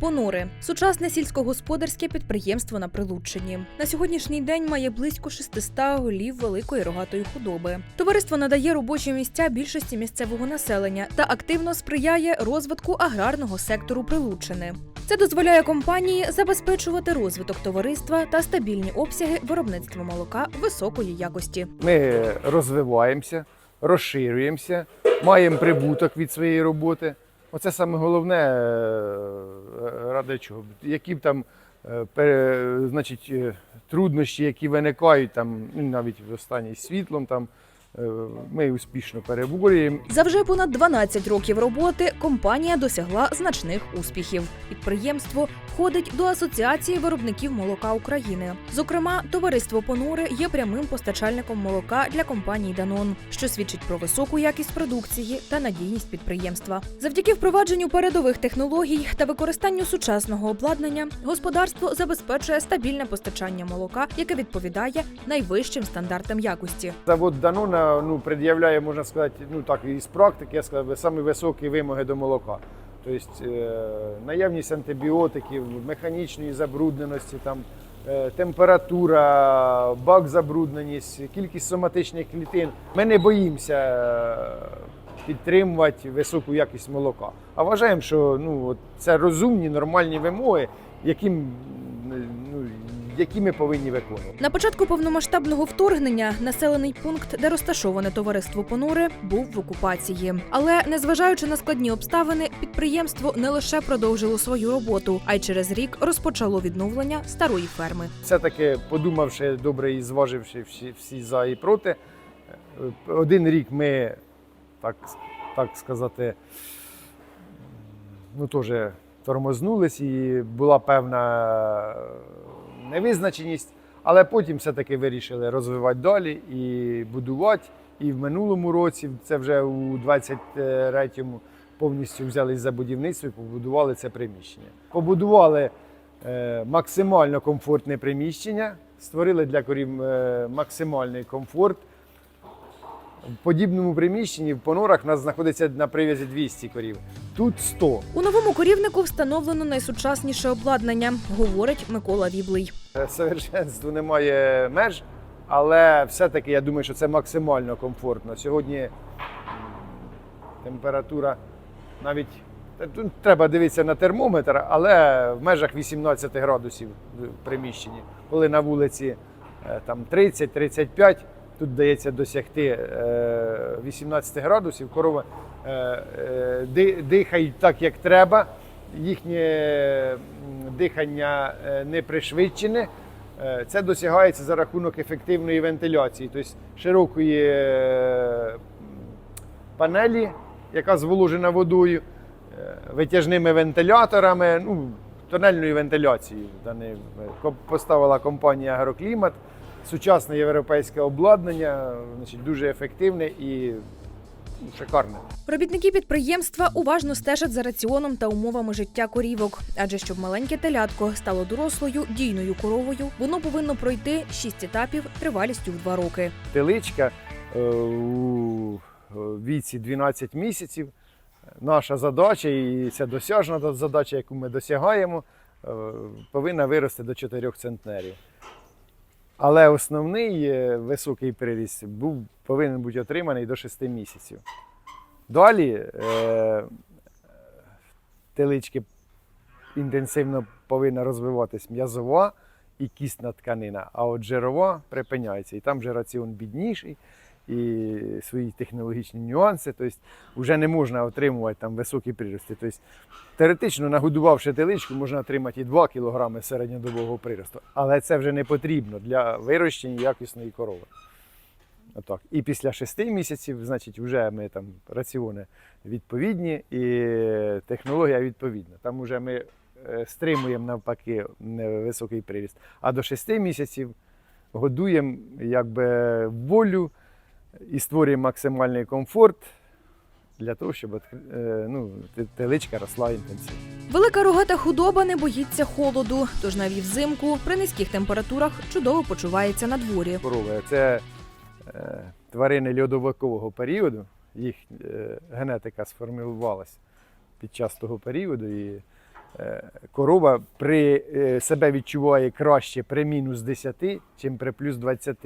Понури сучасне сільськогосподарське підприємство на Прилуччині. На сьогоднішній день має близько 600 голів великої рогатої худоби. Товариство надає робочі місця більшості місцевого населення та активно сприяє розвитку аграрного сектору Прилуччини. Це дозволяє компанії забезпечувати розвиток товариства та стабільні обсяги виробництва молока високої якості. Ми розвиваємося, розширюємося, маємо прибуток від своєї роботи. Оце саме головне, е, ради чого. Які б там е, значить, е, труднощі, які виникають, там, ну, навіть в останній світлом, там, е, ми успішно переборюємо. За вже понад 12 років роботи компанія досягла значних успіхів. Підприємство входить до Асоціації виробників молока України. Зокрема, товариство Понури є прямим постачальником молока для компанії Данон, що свідчить про високу якість продукції та надійність підприємства. Завдяки впровадженню передових технологій та використанню сучасного обладнання господарство забезпечує стабільне постачання молока, яке відповідає найвищим стандартам якості. Завод Данона ну, пред'являє, можна сказати, ну так із практики, я сказав, самі високі вимоги до молока. Тобто е, наявність антибіотиків, механічної забрудненості, там, е, температура, бак забрудненість, кількість соматичних клітин. Ми не боїмося е, підтримувати високу якість молока. А вважаємо, що ну, це розумні, нормальні вимоги, яким, які ми повинні виконувати. На початку повномасштабного вторгнення населений пункт, де розташоване товариство Понури, був в окупації. Але незважаючи на складні обставини, підприємство не лише продовжило свою роботу, а й через рік розпочало відновлення старої ферми. Все-таки подумавши добре і зваживши всі, всі за і проти, один рік ми, так, так сказати, ну теж тормознулись і була певна невизначеність, але потім все-таки вирішили розвивати далі і будувати. І в минулому році, це вже у 23-му, повністю взялись за будівництво і побудували це приміщення. Побудували е, максимально комфортне приміщення, створили для корів е, максимальний комфорт. В подібному приміщенні в понорах у нас знаходиться на прив'язі 200 корів. Тут 100. У новому корівнику встановлено найсучасніше обладнання, говорить Микола Віблий. Е, Совершенству немає меж, але все-таки я думаю, що це максимально комфортно. Сьогодні температура навіть тут треба дивитися на термометр, але в межах 18 градусів в приміщенні. Коли на вулиці е, там 30-35, тут вдається досягти е, 18 градусів. Корови е, е, дихають так, як треба. Їхнє дихання е, не пришвидшене. Е, Це досягається за рахунок ефективної вентиляції, тобто широкої е, панелі, яка зволожена водою, е, витяжними вентиляторами, ну, тунельною вентиляцією. Поставила компанія Агроклімат, сучасне європейське обладнання, значить, дуже ефективне і ну, шикарне. Робітники підприємства уважно стежать за раціоном та умовами життя корівок. Адже щоб маленьке телятко стало дорослою дійною коровою, воно повинно пройти шість етапів тривалістю в два роки. теличка е, у віці 12 місяців. Наша задача, і це досяжна задача, яку ми досягаємо, е, повинна вирости до 4 центнерів. Але основний е, високий приріст був, повинен бути отриманий до 6 місяців. Далі е, телички інтенсивно повинна розвиватись м'язова і кісна тканина, а от жирова припиняється. І там вже раціон бідніший, і свої технологічні нюанси. Тобто вже не можна отримувати там високі прирости. Тобто, теоретично, нагодувавши теличку, можна отримати і 2 кг середньодобового приросту. Але це вже не потрібно для вирощення якісної корови. Отак. І після 6 місяців, значить, вже ми там раціони відповідні і технологія відповідна. Там вже ми е, стримуємо навпаки високий приріст. А до 6 місяців годуємо якби волю і створюємо максимальний комфорт для того, щоб е, ну, теличка росла інтенсивно. Велика рогата худоба не боїться холоду, тож навіть взимку при низьких температурах чудово почувається на дворі. Корови це е, тварини льодовикового періоду, їх е, генетика сформувалась під час того періоду. І корова при, себе відчуває краще при мінус 10, чим при плюс 20.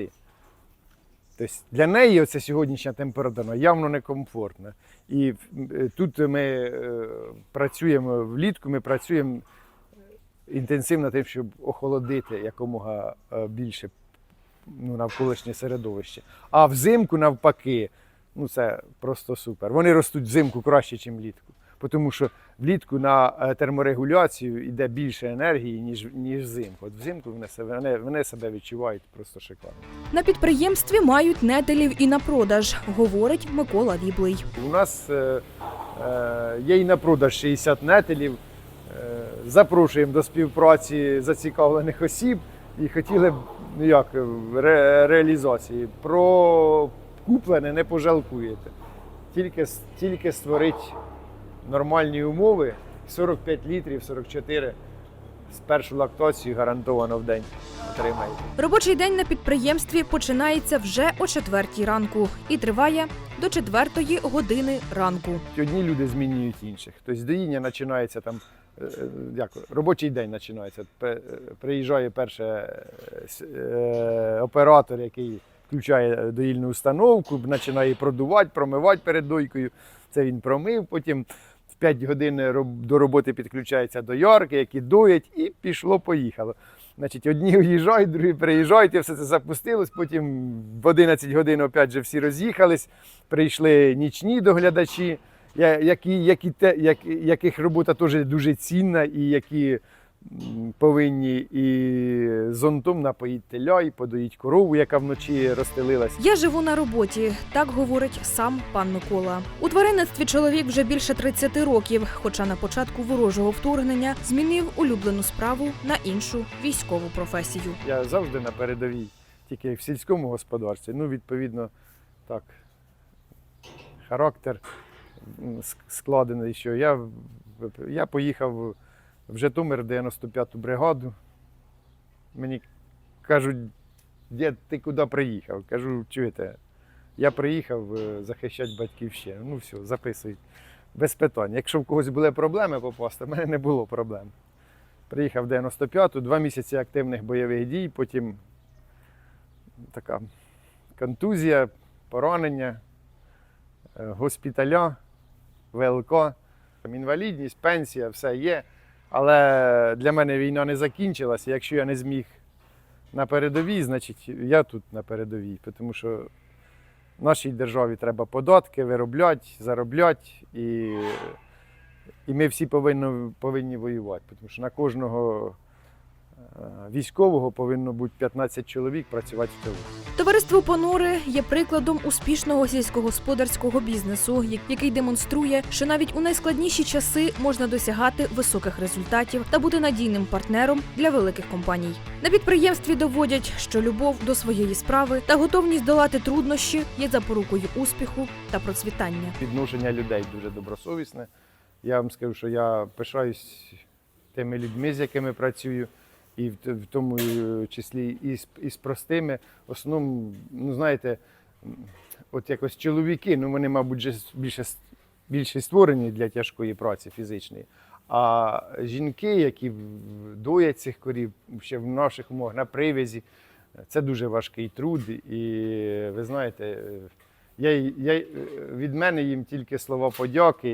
Тобто для неї оця сьогоднішня температура явно некомфортна. І е, тут ми е, працюємо влітку, ми працюємо інтенсивно тим, щоб охолодити якомога е, більше ну, навколишнє середовище. А взимку навпаки, ну це просто супер. Вони ростуть взимку краще, ніж влітку. Тому що влітку на е, терморегуляцію йде більше енергії, ніж, ніж взимку. От взимку вони себе, вони, вони себе відчувають просто шикарно. На підприємстві мають нетелів і на продаж, говорить Микола Віблий. У нас е, е, є і на продаж 60 нетелів. Е, запрошуємо до співпраці зацікавлених осіб і хотіли б ну як, ре, реалізації. Про куплене не пожалкуєте. Тільки, тільки створить нормальні умови 45 літрів, 44 з першу лактацію гарантовано в день отримаєте. Робочий день на підприємстві починається вже о четвертій ранку і триває до четвертої години ранку. Одні люди змінюють інших. Тобто доїння починається там, е, е, як, робочий день починається. Пе- е, Приїжджає перше е, е, оператор, який включає доїльну установку, починає продувати, промивати перед дойкою. Це він промив, потім в 5 годин до роботи підключається Йорки, які дують, і пішло-поїхало. Значить, одні уїжджають, другі приїжджають, і все це запустилось. Потім в 11 годин опять же всі роз'їхались, прийшли нічні доглядачі, які, які те, яких робота теж дуже цінна, і які повинні і зонтом напоїть теля, і подоїть корову, яка вночі розстелилась. Я живу на роботі, так говорить сам пан Микола. У тваринництві чоловік вже більше 30 років, хоча на початку ворожого вторгнення змінив улюблену справу на іншу військову професію. Я завжди на передовій, тільки в сільському господарстві. Ну, відповідно, так, характер складений, що я, я поїхав в Житомир 95-ту бригаду. Мені кажуть, дід, ти куди приїхав? Кажу, чуєте, я приїхав е, захищати батьківщину. Ну все, записують. Без питань. Якщо в когось були проблеми попасти, в мене не було проблем. Приїхав в 95-ту, два місяці активних бойових дій, потім така контузія, поранення, е, госпіталя, ВЛК, інвалідність, пенсія, все є. Але для мене війна не закінчилася. Якщо я не зміг на передовій, значить я тут на передовій. Тому що нашій державі треба податки виробляти, заробляти. І, і ми всі повинні, повинні воювати. Тому що на кожного військового повинно бути 15 чоловік працювати в тилу. Товариство Понури є прикладом успішного сільськогосподарського бізнесу, який демонструє, що навіть у найскладніші часи можна досягати високих результатів та бути надійним партнером для великих компаній. На підприємстві доводять, що любов до своєї справи та готовність долати труднощі є запорукою успіху та процвітання. Відношення людей дуже добросовісне. Я вам скажу, що я пишаюсь тими людьми, з якими працюю, і в, тому е, числі і з, і з простими. В основному, ну знаєте, от якось чоловіки, ну вони, мабуть, більше, більше створені для тяжкої праці фізичної. А жінки, які доять цих корів ще в наших умовах на привязі, це дуже важкий труд. І ви знаєте, е, я, я, від мене їм тільки слова подяки